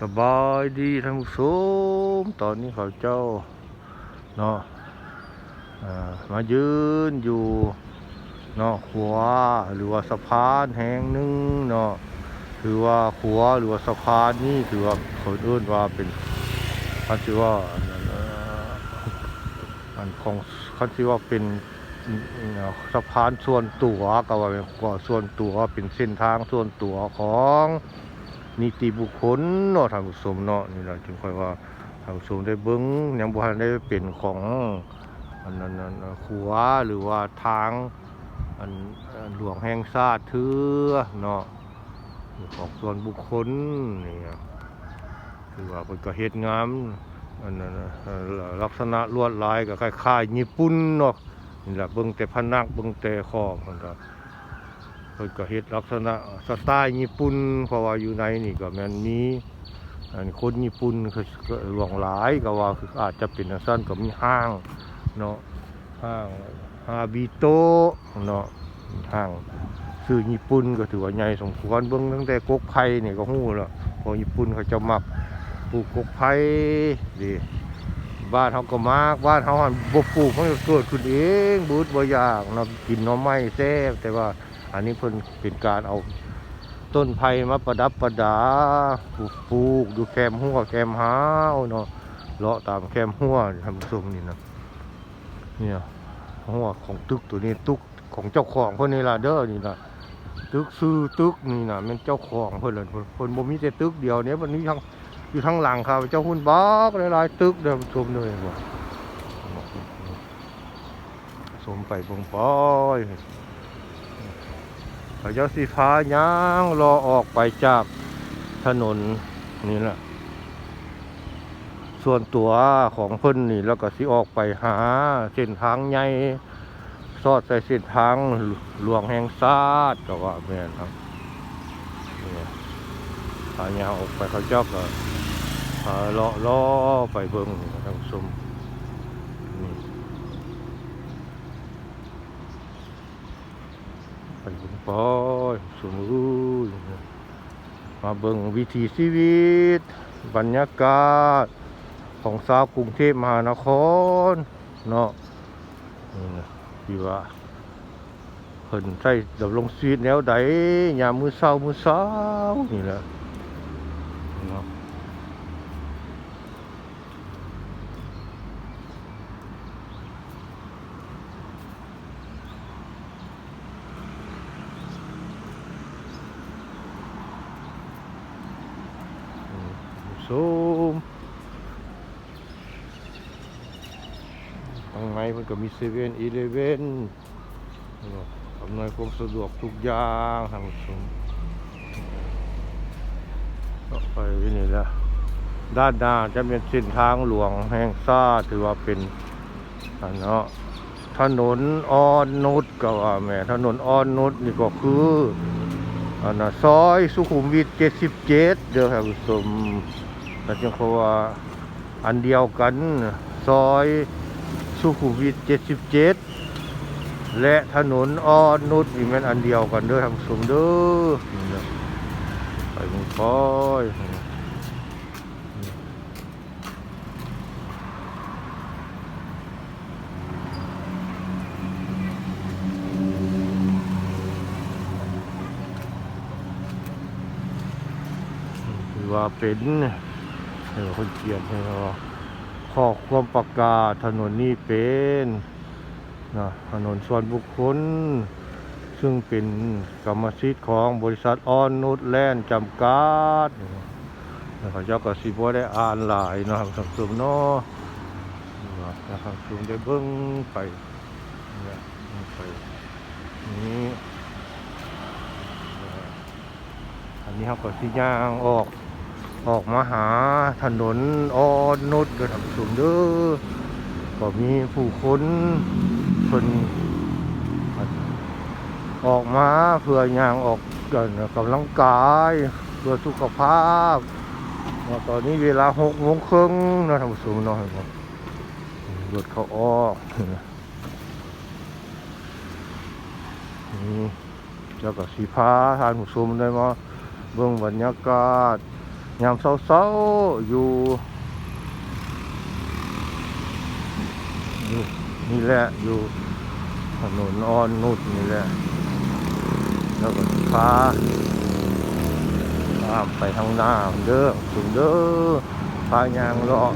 สบายดีท่านผู้ชมตอนนี้เขาเจ้าเนาะมายืนอยู่เนาะขวาหรือว่าสะพานแห่งหนึ่งเนาะถือว่าขวาหรือว่าสะพานนี่ถือว่าคนอื่นว่าเป็นคันชื่อว่าอันนั้นของคันชื่อว่าเป็นสะพานส่วนตัวก็ว่าเป็นก็ส่วนตัวเป็นเส้นทางส่วนตัวของ นิติบุคคลเนาะทานผู้ชมเนาะนี่แหละจึงค่อยว่าทานผู้ชมได้เบิ้งยังบ่ทันได้เป็นของอันนั้นขัวหรือว่าทางอันหลวงแห่งชาติเถือเนาะของส่วนบุคคลนี่หรือว่าเพิ่นก็เฮ็ดงามอันนั้นลักษณะลวดลายก็คล้ายๆญี่ปุ่นเนาะนี่แหละเบิ่งแต่ผนังเบิ่งแต่ขอบมันก็ เพิ่นก็เฮ็ดลักษณะสไตล์ญี่ปุ่นเพราะว่าอยู่ในนี่ก็แม่นมีอันคนญี่ปุ่นก็หลวงหลายก็ว่าอาจจะเป็นจังซั่นก็มีห้างเนาะห้างฮาบิโตเนาะห้างชื่อญี่ปุ่นก็ถือว่าใหญ่สมควรเบิ่งตั้งแต่กกไผ่นี่ก็ฮู้แล้วเพราะญี่ปุ่นเขาจะมักปลูกกกไผ่ดีบ้านเฮาก็มากบ้านเฮาหันบ่ปลูกมันก็เกิดขึ้นเองบูดบ่อยากเนาะกินน่อไม้แซ่บแต่ว่า อันนี้เพิ่นเป็นการเอาต้นไผ่มาประดับประดาปลูกปลูกดูแคมหัวแคมหาวเนาะเลาะตามแคมหัวทำส้มนี่นะเนี่ยหัวของตึกตัวนี้ตึกของเจ้าของเพิ่นนี่ล่ะเด้อนี่ล่ะตึกซื้อตึกนี่นะมันเจ้าของเพิ่นละเพิ่นเพิ่นบ่มีแต่ตึกเดียวเนี่ยมันมีทั้งอยู่ทั้งหลังครับเจ้าหุ้นบักหลายๆตึกเด้อชมเลยบ่สมไปบ่งปอย เขาเจ้าสีฟ้าย่างรอออกไปจากถนนนี่แหละส่วนตัวของเพิ่นนี่แล้วก็สิออกไปหาเส้นทางใหญ่สอดใส่เส้นทางหลวงแห่งชาติก็ว่าแม่นครับนี่พายาออกไปเขาเจ้าก็พาเลาะล้อไปเบิ่งนี่ท่านผู้ชมนี่ ไปบิ่งปอยสมรูมาเบิ่งวิถีชีวิต บรรยากาศ ของสาวกรุงเทพมหานคร เนาะนี่นะที่ว่าเพิ่นใช้ดำรงชีวิตแนวใดยามมือเช้ามือเช้านี่แหละเนาะอื มสูมข้างในมันก็มีเซเว่นอีเลเว่นอำนวยความสะดวกทุกอย่างทางสมก็ไปนี่แหละด้านหน้าจะเป็นเส้นทางหลวงแห่งซ่าถือว่าเป็นอันเนาะถนนอ่อนนุชก็ว่าแม่ถนนอ่อนนุชนี่ก็คืออันน่ะซอยสุขุมวิท77เด้อครับผู้ชม แต่จังเพราะว่าอันเดียวกันซอยสุขุมวิท77 และถนนอ่อนนุชนี่แมันอันเดียวกันเด้อทางสมเด้อไปมึงคอยว่าเป็น เออคนเขียนให้เราข้อความประกาศถนนนี้เป็นนะถนนส่วนบุคคล ซึ่งเป็นกรรมสิทธิ์ของบริษัทออนนุชแลนด์จำกัดเขาเจ้าก็สิบ่ได้อ่านหลายนะครับสังสมเนาะนะครับสุมได้เบิ่งไปเนี่ยไปนี่อันนี้เขาก็สิย่างออก ออกมาหาถนนออนนุชก็ทำสูงเด้อก็มีผู้คนคนออกมาเพื่อย่างออกกันกำลังกายเพื่อสุขภาพตอนนี้เวลาหกโมงครึ่งนะทำสูงเนาะครับรถเขาออกนี่เจ้าก็สีพาทานผู้ชมได้มาเบิ่งบรรยากาศ ยามเช้าๆอยู่ อยู่ นี่แหละอยู่ถนนอ่อนนุดนี่แหละ แล้วก็พาข้ามไปทางหน้าเด้อถึงเด้อพายางเลาะ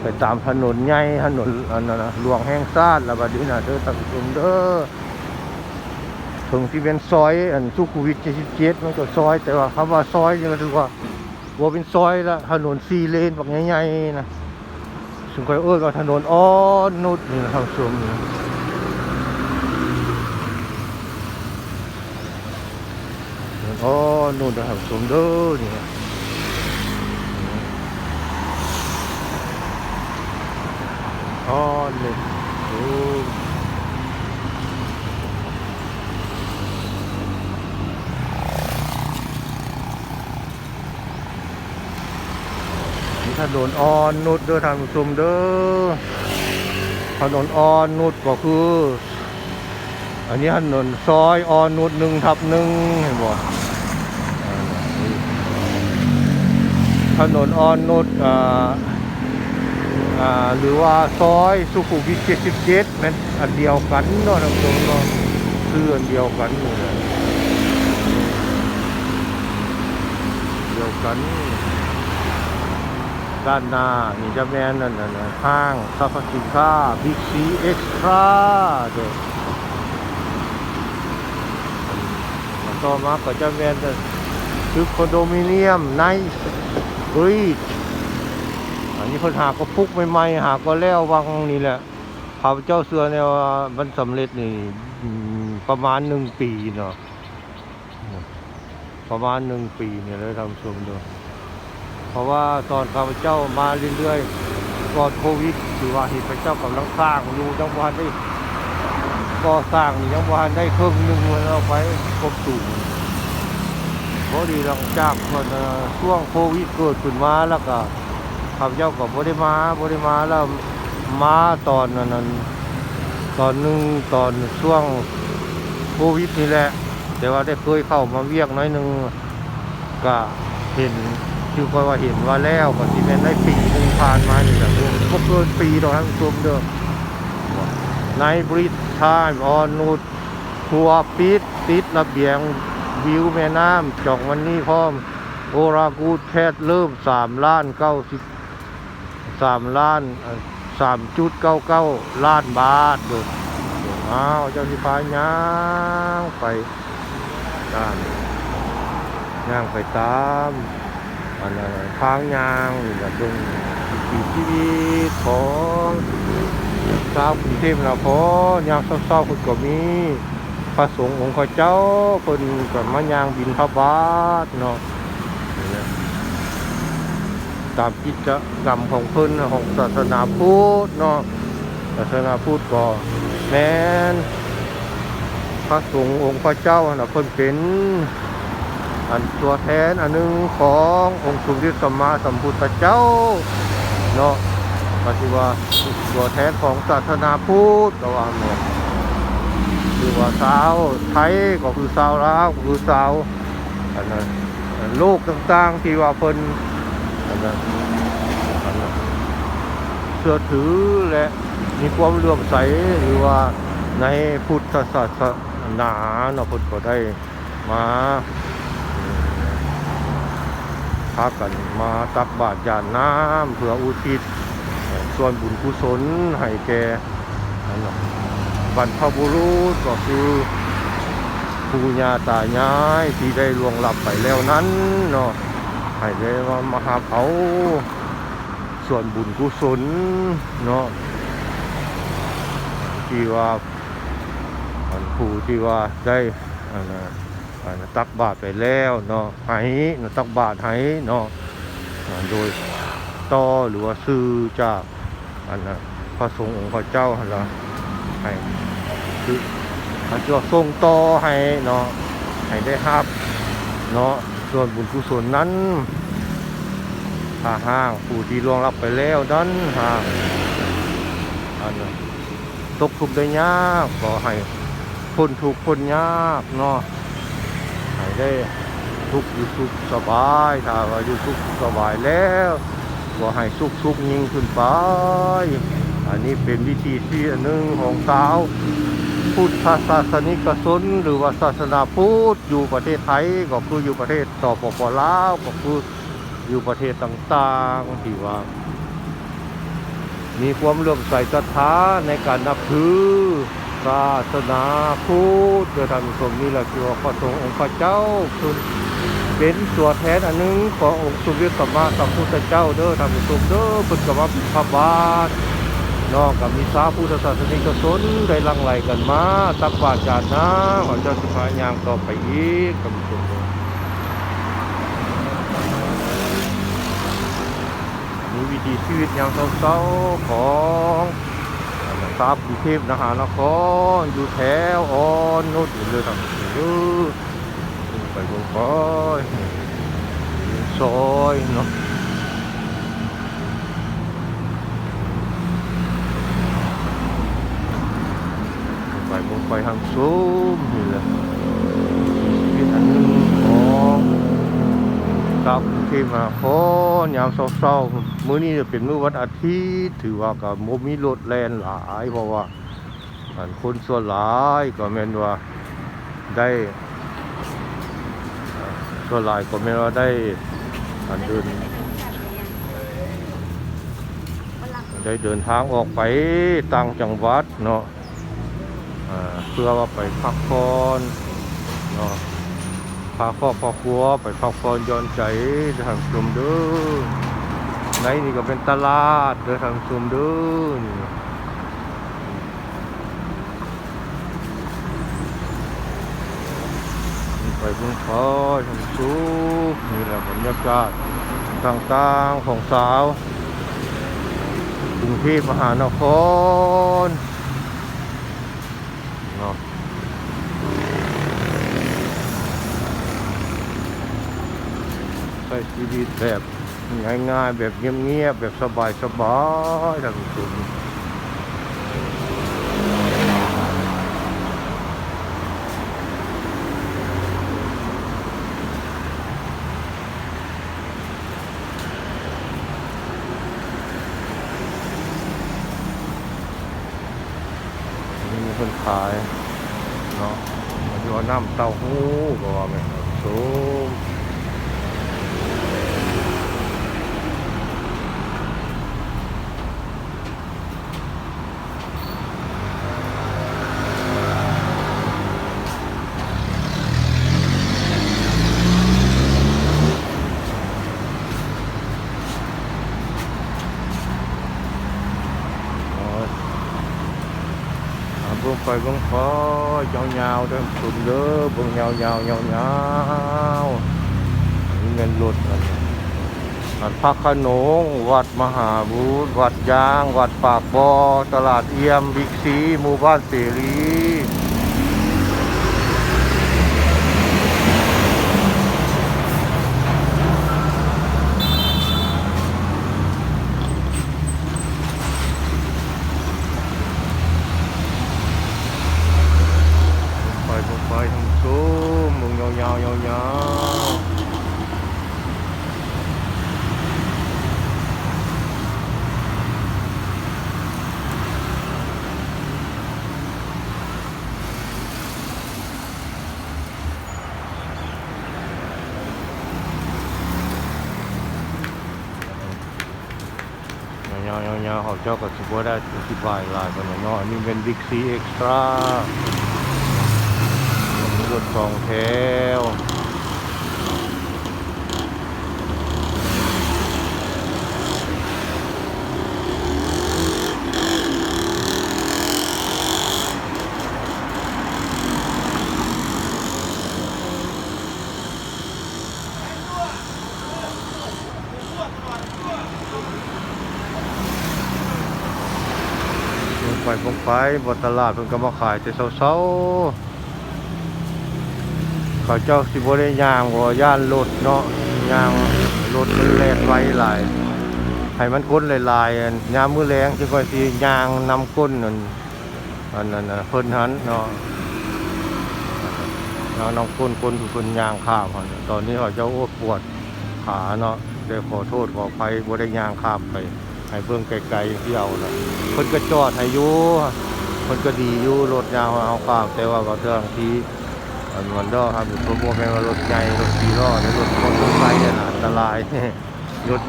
ไปตามถนนใหญ่ถนนอันนั้นนะหลวงแห่งซาดแล้วบัดนี้นะเด้อตักถึงเด้อถึงที่เป็นซอย อันสุขุมวิท77มันก็ซอย แต่ว่าคำว่าซอยนี่ก็ถือว่า ว่าเป็นซอยละถนนสี่เลนแบบใหญ่ๆนะซึ่งก็เอิ้นว่าถนนอ้อนุดนี่นะครับชมนี่อ๋อนู่นนะครับสมเด้อนี่อ๋อนี่โอ้ นี่ถนนอ่อนนุดเด้อทางผู้ชมเด้อถนนอ่อนนุดก็คือ อันนี้ถนนซอยอ่อนนุดหนึ่งทับหนึ่งเห็นบ่ถนนอ่อนนุชอ่าอ่าหรือว่าซอยสุขุมวิท77นั่นอันเดียวกันเนาะท่านผู้ชมเนาะคืออันเดียวกันนี่แหละเดียวกัน ด้านหน้า นี่จะแม่นนั่นน่ะนห้างสรรพสินค้าบิ๊กซีเอ็กซ์ตร้าเด้อแล้วต่อมาก็จะแม่นนั่นตึกคอนโดมิเนียมในบรีดอันนี้เพิ่นหาก็พุกใหม่ๆหาก็แล้ววังนี่แหละข้าเจ้าเสือเนี่ยว่ามันสำเร็จนี่ประมาณหนึ่งปีเนาะประมาณหนึ่งปีเนี่ยเลยทำชมดู เพราะว่าตอนข้าพเจ้ามาเรื่อยๆก่อนโควิดถือว่าที่พระเจ้ากำลังสร้างอยู่จังหวัดได้ก็สร้างนี่ยังหวันได้ครึ่งหนึ่งเอาไปครบสูงพอดีหลังจากมันเอ่อช่วงโควิดเกิดขึ้นมาแล้วก็ข้าพเจ้าก็บ่ได้มาบ่ได้มาแล้วมาตอนนั้นตอนหนึงตอนช่วงโควิดนี่แหละ แต่ว่าได้เคยเข้ามาเวียกน้อยหนึงก็เห็น คือก็ว่าเห็นว่าแล้วก็ที่เป็นได้ปีหนึงผ่านมานี่แหละบ่เกินปีดอกท่านผู้ชมเด้อในบริทานออนนุดครัวปิดติดระเบียงวิวแม่น้ำจอกวันนี้พร้อมโอรากูดแพทย์เริ่มสามล้านเก้าสิบสามล้านสามจุดเก้าเก้าล้านบาทเด้ออ้าวเจ้าสิพาย่างไปตามย่างไปตาม อันนั้นทางยางนี่ก็ตรงวิถีชีวิตของชาวกรุงเทพนะพอยามเศร้าๆคุณก็มีพระสงฆ์องค์ข้าเจ้าเพิ่นก็มายางบินพระบาทเนาะตามกิจกรรมของเพิ่นของศาสนาพุทธเนาะศาสนาพุทธก็แม่นพระสงฆ์องค์พระเจ้าน่ะเพิ่นเป็น อันตัวแทนอันหนึงขององค์สมเด็จสัมมาสัมพุทธเจ้าเนาะปฏิว่าตัวแทนของศาสนาพุทธระว่างเนี่ยคือว่าสาวไทยก็คือสาวลาวก็คือสาวอันนั้นโลกต่างๆที่ว่าเพิ่นอันนั้นอันนั้นเชื่อถือและมีความเลื่อมใสหรือว่าในพุทธศาสนาเนาะเพิ่นก็ได้มา พากันมาตักบาตรยานน้ำเพื่ออุทิศส่วนบุญกุศลให้แก่อันนบรรพบุรุษก็คือปู่ย่าตายายที่ได้ล่วงลับไปแล้วนั้นเนาะให้ได้มามหาเขาส่วนบุญกุศลเนาะที่ว่าผู้ที่ว่าได้อั นะตักบาตรไปแล้วเนาะให้นะตักบาตรให้เนาะโดยต่อหรือว่าซื้อจากอันน่ะพระสงฆ์องค์พระเจ้าหั่นล่ะให้คือเขาจะส่งต่อให้เนาะให้ได้รับเนาะส่วนบุญกุศลนั้นถ้าห้างผู้ที่ล่วงรับไปแล้วนั้นห้างอันนั้นตกทุกข์ได้ยากก็ให้พ้นทุกข์พ้นยากเนาะ ให้ได้ทุกอยู่สุขสบายถ้าว่าอยู่สุขสบายแล้วก็ให้สุขสุขยิ่งขึ้นไป อันนี้เป็นวิธีที่หนึ่งของสาวพุทธศาสนิกชนหรือว่าศาสนาพุทธอยู่ประเทศไทยก็คืออยู่ประเทศต่อปปลาวก็คืออยู่ประเทศต่างๆที่ว่า มีความเลื่อมใสศรัทธาในการนับถือ ศาสนาพุทธโดยทำสมนี่แหละคือว่าพระสงฆ์องค์พระเจ้าคือเป็นตัวแทนอันหนึงขององค์สมเด็จสัมมาสัมพุทธเจ้าเด้อทำสมเด้อเพิ่นก็มาบิณฑบาตนอกกับมีสาพุทธศาสนิกชนได้ลังไหลกันมาตักบาตรจานน้ำขาเจ้าสิพายางต่อไปอีกกับชมมีวิถีชีวิตอย่างเศร้าๆของ ทราบกรุงเทพมหานครอยู่แถวออนนุชเลยทำเออไปบุกไปซอยเนาะไปบุกไปทางซุ้มนี่แหละชีวิตอันหนึงของกับ ที่มาขอยามเศร้าๆมื้อนี้เป็นมื้อวันอาทิตย์ถือว่าก็บ่มีรถแล่นหลายเพราะว่าอันคนส่วนหลายก็แม่นว่าได้ส่วนหลายก็แม่นว่าได้อันเดินได้เดินทางออกไปต่างจังหวัดเนาะเพื่อว่าไปพักผ่อนเนาะ พาครอบครัวไปพักผ่อนย้อนใจทางชุมเด้อในนี่ก็เป็นตลาดเด้อทางชุมเด้อนี่ไปเบุญคอยทางสุขนี่แหละบรรยากาศต่างๆของสาวกรุงเทพมหานคร เนาะใช้ชีวิตแบบง่ายๆแบบเงียบๆแบบสบายๆท่านผู้ชมนี่มีคนขายเนาะมันอยู่น้ำเต้าหู้ก็ว่าแม่นสูงเนาะ อ่าเบิ่งเบิ่งพอยาวๆเด้อสุดเด้อเบิ่งยาวๆยาวๆนี่เงินรถอันอันพักขนงวัดมหาบุตรวัดยาง วัดปากบอตลาดเอี่ยมบิ๊กซีหมู่บ้านเสรีไปเบิ่งไปทางสูงเบิ่งยาวๆยาวๆ ยาวๆๆเขาเจ้าก็สิบ่ได้อธิบายหลายปานนั้นเนาะอันนี้เป็นบิ๊กซีเอ็กซ์ตร้ารถสองแถวลง ไปบนตลาดเพิ่นก็มาขายแต่เช้าๆเขาเจ้าสิบ่ได้ย่างบ่ย่านรถเนาะย่างรถมันแล่นไวหลายให้มันก้นหลายๆยามมื้อแลงสิค่อยสิย่างนำก้นนั่นอันนั้นเพิ่นหันเนาะเนาน้องคนคนที่คนยางข้ามตอนนี้เขาเจะโอ้ปวดขาเนาะได้ขอโทษขออภัยบ่ได้ยางข้ามไป ให้เบิ่งไกลๆที่เอาน่ะเพิ่นก็จอดให้อยู่เพิ่นก็ดีอยู่รถยาวเอาข้ามแต่ว่าบางเทื่อบางทีอันมันดอครับผมบ่แม่ว่ารถใหญ่รถสี่ล้อหรือรถมอเตอร์ไซค์เนี่ยน่ะอันตรายรถ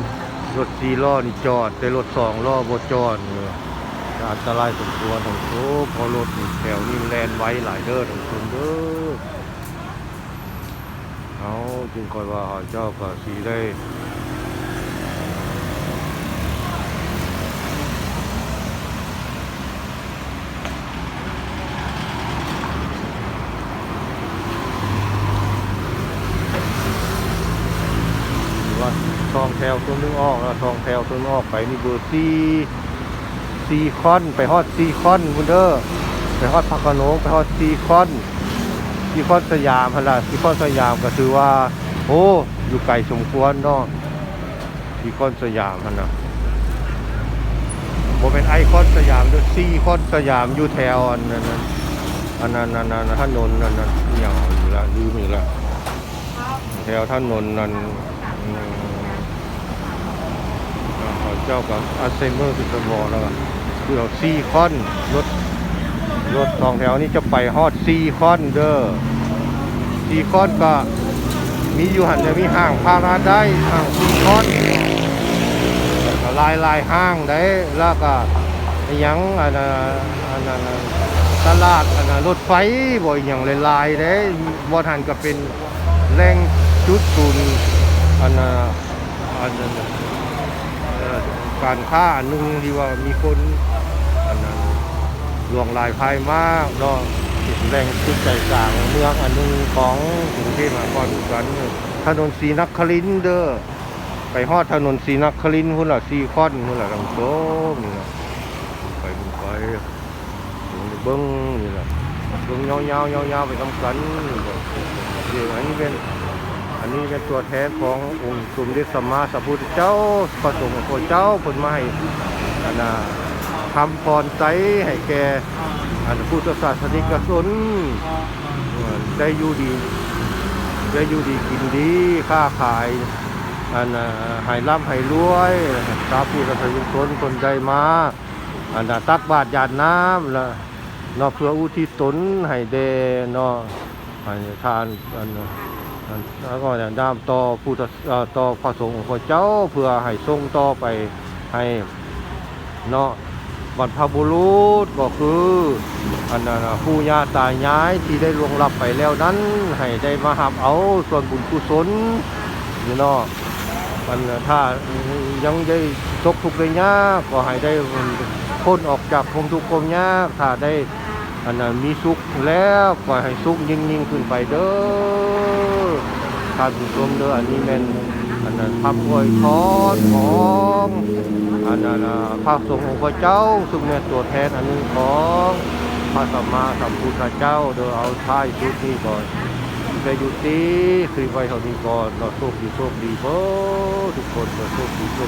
รถสี่ล้อนี่จอด แต่รถสองล้อบ่จอดนี่อันตรายสมควรของโอ้พอรถแถวนี้แลนไว้หลายเด้อทั้งคนเด้อเอาจึงคอยว่าเจ้าก็สิได้ หรือว่า แถวตัวนึงออกแล้วทองแถวตัวนึงออกไปนี่เบอร์ซีซีคอนไปฮอดซีคอนบุนเดอร์ไปฮอดพักกะโนงไปฮอดซีคอนซีคอนสยามพนละซีคอนสยามก็ถือว่า โอ้อยู่ไกลสมควรเนาะซีคอนสยามพนนะโมเป็นไอคอนสยามด้วยซีคอนสยามอยู่แถวอันนั้นอันนั้นอันนั้นถนนนั่นนั่นอย่างอยู่ละลืมอีกละแถวถนนนั้นอืม เจ้ากับอัลไซเมอร์คือสมอแล้วก็คือเอาซีคอนรถรถสองแถวนี้จะไปฮอดซีคอนเด้อซีคอนก็มีอยู่หันจะมีห้างพาราได้ห้างซีคอนลายลายห้างได้แล้วก็ยังอันน่ะอันนั้นตลาดอันน่ะรถไฟบ่อหย่างหลายๆได้บ่ทันก็เป็นแรงจุดศูนย์อันน่ะอันนั้น การค้าหนึ่งที่ว่ามีคนอันนั้นหลวงลายภายมากเนาะเป็นแรงจุดใจกลางเมืองอันนึงของกรุงเทพมหานครกันถนนศรีนครินเด้อไปฮอดถนนศรีนครินพุ่นละซีคอนพุ่นละลำโตนี่ละไปบุญไปเบิ่งนี่ละเบิ่งยาวๆยาวๆไปทำกันนี่บ่เดี๋ยวอันนี้เป็น อันนี้เป็นตัวแทนขององค์สมเด็จสัมมาสัมพุทธเจ้าประสงค์ของเจ้าผลมาให้อันน่ะทำพรใจให้แก่อันพุทธศาสนิกชนได้อยู่ดี ได้อยู่ดีกินดีค้าขายอันน่ะให้ร่ำให้รวยสาธุสัพยุชนคนใดมาอันตักบาตรหยาดน้ำล้วเนาะเพื่ออุทิศตนให้แด่เนาะให้ทานอันอัน แล้วก็เนี่ยน้ำต่อผู้เอ่อต่อพระสงฆ์ของเจ้าเพื่อให้ทรงต่อไปให้เนาะบรรพบุรุษก็คืออันนั้นน่ะผู้ย่าตาย้ายที่ได้ล่วงลับไปแล้วนั้น ให้ได้มาหับเอาส่วนบุญกุศลนี่เนาะมันถ้ายังได้ตกทุกข์ได้ยากก็ให้ได้พ้นออกจากความทุกข์ความยากถ้าได้อันนั้นมีสุขแล้วก็ให้สุขยิ่งยิ่งขึ้นไปเด้อ ท่านผู้ชมเด้ออันนี้เป็นอันนั้นคำอวยพรของอันนั้นพระสงฆ์องค์พระเจ้าซึ่งเป็นตัวแทนอันหนึงของพระสัมมาสัมพุทธเจ้าเด้อเอาท้ายชุดนี้ก่อนไปอยู่ตีคือไว้เท่านี้ก่อนเราโชคดีโชคดีเพ้อทุกคนเราโชคดีโชค